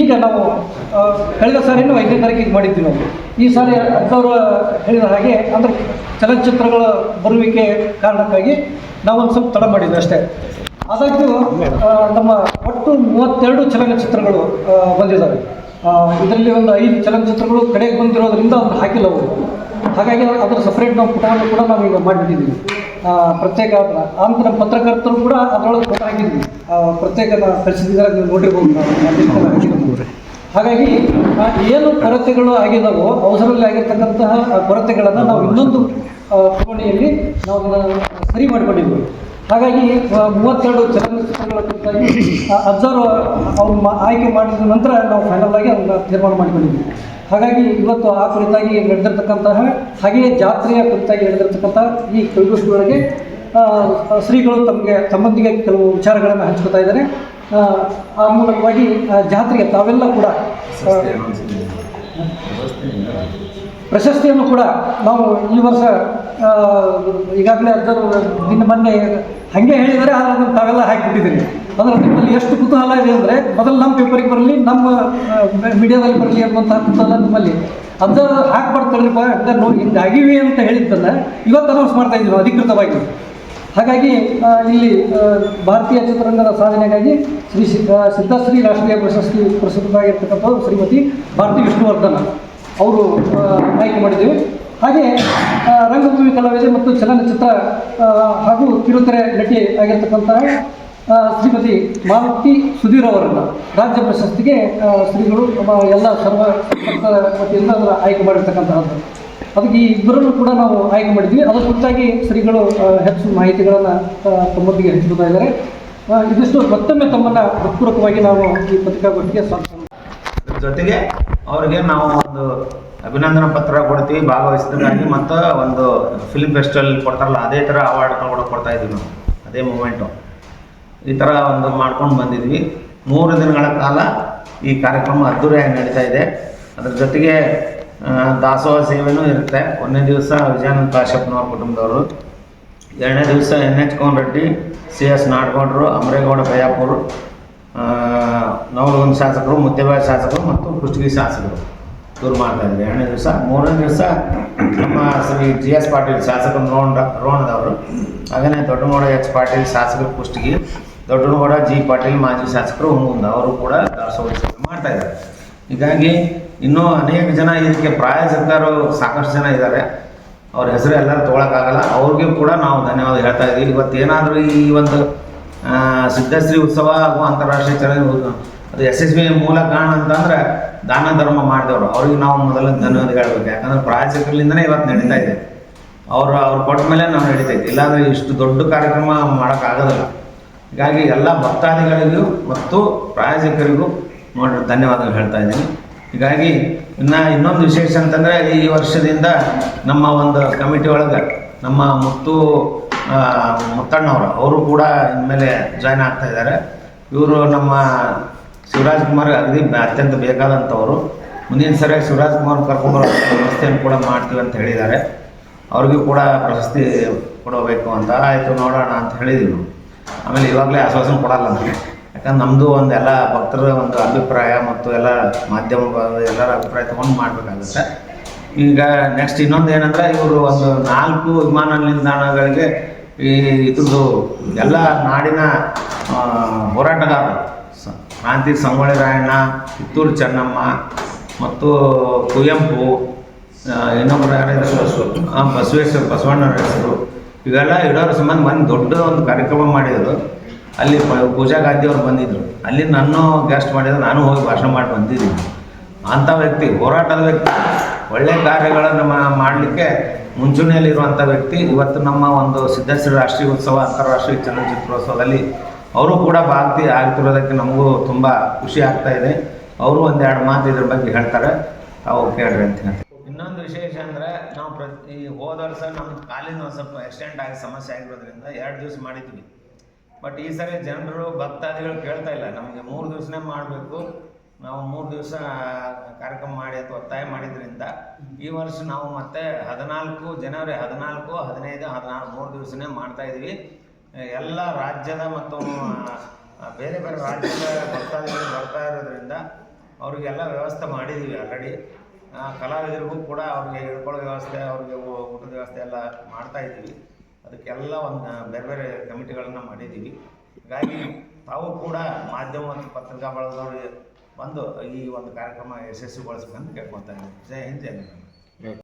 ಈಗ ನಾವು ಕಳೆದ ಸಾರಿನೂ ಐದನೇ ತಾರೀಕಿಗೆ ಮಾಡಿದ್ವಿ ನಾವು. ಈ ಸಾರಿ ಅಂಥವ್ರು ಹೇಳಿದ ಹಾಗೆ ಅಂದರೆ ಚಲನಚಿತ್ರಗಳ ಬರುವಿಕೆ ಕಾರಣಕ್ಕಾಗಿ ನಾವು ಒಂದು ಸ್ವಲ್ಪ ತಡ ಮಾಡಿದ್ವಿ ಅಷ್ಟೇ. ಆದಾಗ್ಯೂ ನಮ್ಮ ಒಟ್ಟು ಮೂವತ್ತೆರಡು ಚಲನಚಿತ್ರಗಳು ಬಂದಿದ್ದಾವೆ ಇದರಲ್ಲಿ ಒಂದು ಐದು ಚಲನಚಿತ್ರಗಳು ಕಡೆಗೆ ಬಂದಿರೋದ್ರಿಂದ ಒಂದು ಹಾಕಿಲ್ಲ ಅವರು. ಹಾಗಾಗಿ ಅದರ ಸಪ್ರೇಟ್ ನಾವು ಪುಟವನ್ನು ಕೂಡ ನಾವು ಈಗ ಮಾಡಿಬಿಟ್ಟಿದ್ದೀವಿ. ಪ್ರತ್ಯೇಕ ಆನಂತರ ಪತ್ರಕರ್ತರು ಕೂಡ ಅದರೊಳಗೆ ಪುಟ ಹಾಕಿದ್ವಿ ಪ್ರತ್ಯೇಕ ಪರಿಸ್ಥಿತಿಗಳ ನೀವು ನೋಡಿರ್ಬೋದು ನಾವು. ಹಾಗಾಗಿ ಏನು ಕೊರತೆಗಳು ಆಗಿದಾವೋ ಅವಸರಲ್ಲಿ ಆಗಿರ್ತಕ್ಕಂತಹ ಕೊರತೆಗಳನ್ನು ನಾವು ಇನ್ನೊಂದು ಕೋಣೆಯಲ್ಲಿ ನಾವು ಸರಿ ಮಾಡಿಕೊಂಡಿದ್ವಿ ಹಾಗಾಗಿ ಮೂವತ್ತೆರಡು ಚಲನಚಿತ್ರಗಳ ಕುರಿತಾಗಿ ಅಬ್ಸರ್ವ್ ಅವ್ರು ಆಯ್ಕೆ ಮಾಡಿದ ನಂತರ ನಾವು ಫೈನಲ್ ಆಗಿ ಅದನ್ನ ತೀರ್ಮಾನ ಮಾಡಿಕೊಂಡಿದ್ವಿ ಹಾಗಾಗಿ ಇವತ್ತು ಆ ಕುರಿತಾಗಿ ನಡೆದಿರ್ತಕ್ಕಂತಹ ಹಾಗೆಯೇ ಜಾತ್ರೆಯ ಕುರಿತಾಗಿ ನಡೆದಿರ್ತಕ್ಕಂತಹ ಈ ಕೈಗೋಷ್ಠಿಯೊಳಗೆ ಆ, ಶ್ರೀಗಳು ತಮಗೆ ತಮ್ಮೊಂದಿಗೆ ಕೆಲವು ವಿಚಾರಗಳನ್ನು ಹಂಚ್ಕೊತಾ ಇದ್ದಾರೆ. ಆ, ಮೂಲಕವಾಗಿ ಜಾತ್ರೆಗೆ ತಾವೆಲ್ಲ ಕೂಡ ಪ್ರಶಸ್ತಿಯನ್ನು ಕೂಡ ನಾವು ಈ ವರ್ಷ ಈಗಾಗಲೇ ಅದರ ನಿನ್ನ ಮೊನ್ನೆ ಹಾಗೆ ಹೇಳಿದರೆ ಅದನ್ನು ತಾವೆಲ್ಲ ಹಾಕಿಬಿಟ್ಟಿದ್ದೀರಿ. ಅಂದರೆ ನಿಮ್ಮಲ್ಲಿ ಎಷ್ಟು ಕುತೂಹಲ ಇದೆ ಅಂದರೆ ಮೊದಲು ನಮ್ಮ ಪೇಪರಿಗೆ ಬರಲಿ, ನಮ್ಮ ಮೀಡಿಯಾದಲ್ಲಿ ಬರಲಿ ಅನ್ನುವಂತಹ ಕುತೂಹಲ ನಿಮ್ಮಲ್ಲಿ ಹಾಕ್ ಹಾಕ್ಬಾರ್ದು ಅಂತ ನೋಡಿ ಹಿಂಗಾಗಿವೆ ಅಂತ ಹೇಳಿದ್ದಲ್ಲ ಇವತ್ತು ಅನೌನ್ಸ್ ಮಾಡ್ತಾ ಇದ್ದೀವಿ ಅಧಿಕೃತವಾಗಿ. ಹಾಗಾಗಿ ಇಲ್ಲಿ ಭಾರತೀಯ ಚಿತ್ರರಂಗದ ಸಾಧನೆಗಾಗಿ ಶ್ರೀ ಸಿದ್ಧ ಸಿದ್ಧಶ್ರೀ ರಾಷ್ಟ್ರೀಯ ಪ್ರಶಸ್ತಿ ಪ್ರಸಿದ್ಧವಾಗಿರ್ತಕ್ಕಂಥವ್ರು ಶ್ರೀಮತಿ ಭಾರತಿ ವಿಷ್ಣುವರ್ಧನ. ಅವರು ಆಯ್ಕೆ ಮಾಡಿದ್ದೀವಿ. ಹಾಗೆ ರಂಗಭೂಮಿ ಕಲಾವಿದೆ ಮತ್ತು ಚಲನಚಿತ್ರ ಹಾಗೂ ಕಿರುತೆರೆ ನಟಿ ಆಗಿರ್ತಕ್ಕಂತಹ ಶ್ರೀಮತಿ ಮಾರುತಿ ಸುಧೀರ್ ಅವರನ್ನು ರಾಜ್ಯ ಪ್ರಶಸ್ತಿಗೆ ಶ್ರೀಗಳು ಎಲ್ಲ ಸರ್ವ ವತಿಯಿಂದ ಅದರ ಆಯ್ಕೆ ಮಾಡಿರ್ತಕ್ಕಂತಹದ್ದು. ಅದಕ್ಕೆ ಈ ಇಬ್ಬರನ್ನು ಕೂಡ ನಾವು ಆಯ್ಕೆ ಮಾಡಿದ್ವಿ ಅದರ ಕುರಿತಾಗಿ ಶ್ರೀಗಳು ಹೆಚ್ಚು ಮಾಹಿತಿಗಳನ್ನು ತಮ್ಮೊಂದಿಗೆ ಹಂಚಿಕೊಳ್ತಾ ಇದ್ದಾರೆ. ಇದಿಷ್ಟು. ಮತ್ತೊಮ್ಮೆ ತಮ್ಮನ್ನು ಹೃತ್ಪೂರ್ವಕವಾಗಿ ನಾವು ಈ ಪತ್ರಿಕಾಗೋಷ್ಠಿಗೆ ಸ್ವಾಗತ. ಜೊತೆಗೆ ಅವರಿಗೆ ನಾವು ಒಂದು ಅಭಿನಂದನಾ ಪತ್ರ ಕೊಡ್ತೀವಿ, ಭಾಗವಹಿಸಿದ್ದಕ್ಕಾಗಿ. ಮತ್ತು ಒಂದು ಫಿಲ್ಮ್ ಫೆಸ್ಟಿವಲ್ ಕೊಡ್ತಾರಲ್ಲ, ಅದೇ ಥರ ಅವಾರ್ಡ್ಗಳು ಕೂಡ ಕೊಡ್ತಾ ಇದ್ದೀವಿ ನಾವು. ಅದೇ ಮೂಮೆಂಟು ಈ ಥರ ಒಂದು ಮಾಡ್ಕೊಂಡು ಬಂದಿದ್ವಿ. ಮೂರು ದಿನಗಳ ಕಾಲ ಈ ಕಾರ್ಯಕ್ರಮ ಅದ್ದೂರಿಯಾಗಿ ನಡೀತಾ ಇದೆ. ಅದ್ರ ಜೊತೆಗೆ ದಾಸೋಹ ಸೇವೆನೂ ಇರುತ್ತೆ. ಒಂದನೇ ದಿವಸ ವಿಜಯಾನಂದ ಕಾಶ್ಯಪ್ನವ್ರ ಕುಟುಂಬದವರು. ಎರಡನೇ ದಿವಸ N H Kon Reddy C S ನಾಡಗೌಡರು, Amaregouda Bayyapur Navalgund ಶಾಸಕರು, ಮುದ್ದೇಬಾಯಿ ಶಾಸಕರು ಮತ್ತು ಕುಷ್ಟಗಿ ಶಾಸಕರು ದೂರು ಇದ್ದಾರೆ. ಎರಡನೇ ದಿವಸ, ಮೂರನೇ ದಿವಸ ನಮ್ಮ ಶ್ರೀ ಜಿ ಎಸ್ ಪಾಟೀಲ್ ಶಾಸಕರು ರೋಣ ರೋಣದವರು ಹಾಗೆಯೇ ದೊಡ್ಡಮೋಡ ಎಚ್ ಪಾಟೀಲ್ ಶಾಸಕರು ಕುಷ್ಟಗಿ ದೊಡ್ಡಗೌಡ ಜಿ ಪಾಟೀಲ್ ಮಾಜಿ ಶಾಸಕರು ಮುಂದೆ ಅವರು ಕೂಡ ದಾಸೋಹ ಮಾಡ್ತಾ ಇದ್ದಾರೆ. ಹೀಗಾಗಿ ಇನ್ನೂ ಅನೇಕ ಜನ ಇದಕ್ಕೆ ಪ್ರಾಯೋಜಕರು ಸಾಕಷ್ಟು ಜನ ಇದ್ದಾರೆ. ಅವ್ರ ಹೆಸರು ಎಲ್ಲರೂ ತೊಗೊಳಕ್ಕಾಗಲ್ಲ. ಅವ್ರಿಗೂ ಕೂಡ ನಾವು ಧನ್ಯವಾದ ಹೇಳ್ತಾ ಇದ್ದೀವಿ. ಇವತ್ತೇನಾದರೂ ಈ ಒಂದು ಸಿದ್ಧಶ್ರೀ ಉತ್ಸವ ಹಾಗೂ ಅಂತಾರಾಷ್ಟ್ರೀಯ ಚಲನ ಅದು ಯಶಸ್ವಿ ಮೂಲ ಕಾರಣ ಅಂತಂದ್ರೆ ದಾನ ಧರ್ಮ ಮಾಡಿದವರು. ಅವ್ರಿಗೆ ನಾವು ಮೊದಲ ಧನ್ಯವಾದ ಹೇಳ್ಬೇಕು. ಯಾಕಂದ್ರೆ ಪ್ರಾಯೋಜಕರಿಂದನೇ ಇವತ್ತು ನಡೀತಾ ಇದೆ. ಅವರು, ಅವ್ರು ಕೊಟ್ಟ ಮೇಲೆ ನಾವು ನಡೀತಾ ಇದ್ದೀವಿ ಇಲ್ಲಾಂದ್ರೆ ಇಷ್ಟು ದೊಡ್ಡ ಕಾರ್ಯಕ್ರಮ ಮಾಡೋಕ್ಕಾಗೋದಿಲ್ಲ. ಹೀಗಾಗಿ ಎಲ್ಲ ಭಕ್ತಾದಿಗಳಿಗೂ ಮತ್ತು ಪ್ರಾಯೋಜಕರಿಗೂ ನೋಡಿ ಧನ್ಯವಾದಗಳು ಹೇಳ್ತಾ ಇದ್ದೀನಿ. ಹೀಗಾಗಿ ಇನ್ನು ಇನ್ನೊಂದು ವಿಶೇಷ ಅಂತಂದರೆ ಈ ವರ್ಷದಿಂದ ನಮ್ಮ ಒಂದು ಕಮಿಟಿ ಒಳಗೆ ನಮ್ಮ ಮುತ್ತು ಮುತ್ತಣ್ಣವರು, ಅವರು ಕೂಡ ಇನ್ಮೇಲೆ ಜಾಯ್ನ್ ಆಗ್ತಾ ಇದ್ದಾರೆ ಇವರು ನಮ್ಮ ಶಿವರಾಜ್ ಕುಮಾರ್ ಅಗದಿ ಅತ್ಯಂತ ಬೇಕಾದಂಥವರು. ಮುಂದಿನ ಸರಿ ಶಿವರಾಜ್ ಕುಮಾರ್ ಕರ್ಕೊಂಡು ವ್ಯವಸ್ಥೆಯನ್ನು ಕೂಡ ಮಾಡ್ತೀವಿ ಅಂತ ಹೇಳಿದ್ದಾರೆ. ಅವ್ರಿಗೂ ಕೂಡ ಪ್ರಶಸ್ತಿ ಕೊಡಬೇಕು ಅಂತ. ಆಯಿತು, ನೋಡೋಣ ಅಂತ ನಾವು ಆಮೇಲೆ ಇವಾಗಲೇ ಆಶ್ವಾಸನೆ ಕೊಡಲ್ಲ ನಮಗೆ. ಯಾಕಂದ್ರೆ ನಮ್ಮದು ಒಂದು ಎಲ್ಲ ಭಕ್ತರ ಒಂದು ಅಭಿಪ್ರಾಯ ಮತ್ತು ಎಲ್ಲ ಮಾಧ್ಯಮ ಎಲ್ಲರ ಅಭಿಪ್ರಾಯ ತೊಗೊಂಡು ಮಾಡಬೇಕಾಗುತ್ತೆ. ಈಗ ನೆಕ್ಸ್ಟ್ ಇನ್ನೊಂದು ಏನಂದ್ರೆ ಇವರು ಒಂದು ನಾಲ್ಕು ವಿಮಾನ ನಿಲ್ದಾಣಗಳಿಗೆ ಈ ಇದ್ರದ್ದು ಎಲ್ಲ ನಾಡಿನ ಹೋರಾಟಗಾರರು. ಕ್ರಾಂತಿ ಸಂಗೊಳ್ಳಿ ರಾಯಣ್ಣ ಕಿತ್ತೂರು ಚೆನ್ನಮ್ಮ ಮತ್ತು ಕುವೆಂಪು ಇನ್ನೊಬ್ಬರು ಯಾರು ಬಸವೇಶ್ವರ. ಬಸವಣ್ಣವ್ರ ಹೆಸರು. ಇವೆಲ್ಲ ಇಡೋರ ಸಂಬಂಧ ಒಂದು ದೊಡ್ಡ ಒಂದು ಕಾರ್ಯಕ್ರಮ ಮಾಡಿದರು. ಅಲ್ಲಿ ಪೂಜಾ ಗಾಂಧಿ ಅವ್ರು ಬಂದಿದ್ದರು ಅಲ್ಲಿ ನಾನು ಗೆಸ್ಟ್ ಮಾಡಿದ್ರು, ನಾನು ಹೋಗಿ ಭಾಷಣ ಮಾಡಿ ಬಂದಿದ್ದೀನಿ. ಅಂಥ ವ್ಯಕ್ತಿ, ಹೋರಾಟದ ವ್ಯಕ್ತಿ. ಒಳ್ಳೆಯ ಕಾರ್ಯಗಳನ್ನು ಮಾಡಲಿಕ್ಕೆ ಮುಂಚೂಣಿಯಲ್ಲಿರುವಂಥ ವ್ಯಕ್ತಿ. ಇವತ್ತು ನಮ್ಮ ಒಂದು ಸಿದ್ದೇಶ್ವರ ರಾಷ್ಟ್ರೀಯ ಉತ್ಸವ, ಅಂತಾರಾಷ್ಟ್ರೀಯ ಚಲನಚಿತ್ರೋತ್ಸವದಲ್ಲಿ ಅವರು ಕೂಡ ಭಾಗತಿ ಆಗ್ತಿರೋದಕ್ಕೆ ನಮಗೂ ತುಂಬ ಖುಷಿ ಆಗ್ತಾ ಇದೆ. ಅವರು ಒಂದೆರಡು ಮಾತು ಇದ್ರ ಬಗ್ಗೆ ಹೇಳ್ತಾರೆ. ತಾವು ಕೇಳ್ರಿ ಅಂತ ವಿಶೇಷ ಅಂದರೆ ನಾವು ಪ್ರತಿ ಹೋದ ವರ್ಷ ನಮ್ಮ ಕಾಲಿನ ಒಂದು ಸ್ವಲ್ಪ ಎಕ್ಸ್ಟೆಂಡ್ ಆಗಿ ಸಮಸ್ಯೆ ಆಗಿರೋದ್ರಿಂದ ಎರಡು ದಿವಸ ಮಾಡಿದ್ವಿ. ಬಟ್ ಈ ಸರಿ ಜನರು, ಭಕ್ತಾದಿಗಳು ಕೇಳ್ತಾ ಇಲ್ಲ. ನಮಗೆ ಮೂರು ದಿವಸನೇ ಮಾಡಬೇಕು. ನಾವು ಮೂರು ದಿವಸ ಕಾರ್ಯಕ್ರಮ ಮಾಡಿ ಅಥವಾ ಒತ್ತಾಯ ಮಾಡಿದ್ರಿಂದ ಈ ವರ್ಷ ನಾವು ಮತ್ತೆ ಹದಿನಾಲ್ಕು, ಜನವರಿ ಹದಿನಾಲ್ಕು, ಹದಿನೈದು, ಹದಿನಾರು ಮೂರು ದಿವಸನೇ ಮಾಡ್ತಾ ಇದ್ವಿ. ಎಲ್ಲ ರಾಜ್ಯದ ಮತ್ತು ಬೇರೆ ಬೇರೆ ರಾಜ್ಯದ ಭಕ್ತಾದಿಗಳು ಬರ್ತಾ ಇರೋದ್ರಿಂದ ಅವರಿಗೆಲ್ಲ ವ್ಯವಸ್ಥೆ ಮಾಡಿದ್ದೀವಿ ಆಲ್ರೆಡಿ ಕಲಾವಿದರಿಗೂ ಕೂಡ ಅವ್ರಿಗೆ ಇಳ್ಕೊಳ್ಳೋ ವ್ಯವಸ್ಥೆ, ಅವ್ರಿಗೆ ಊಟದ ವ್ಯವಸ್ಥೆ ಎಲ್ಲ ಮಾಡ್ತಾ ಇದ್ದೀವಿ. ಅದಕ್ಕೆಲ್ಲ ಒಂದು ಬೇರೆ ಬೇರೆ ಕಮಿಟಿಗಳನ್ನು ಮಾಡಿದ್ದೀವಿ. ಹೀಗಾಗಿ ತಾವು ಕೂಡ ಮಾಧ್ಯಮ ಮತ್ತು ಪತ್ರಿಕಾ ಬಳಗದವರು ಬಂದು ಈ ಒಂದು ಕಾರ್ಯಕ್ರಮ ಯಶಸ್ವಿಗೊಳಿಸ್ಬೇಕಂತ ಕೇಳ್ಕೊತಾ ಇದ್ದೀನಿ. ಜಯ ಹಿಂದ್, ಜೈ ಕರ್ನಾಟಕ.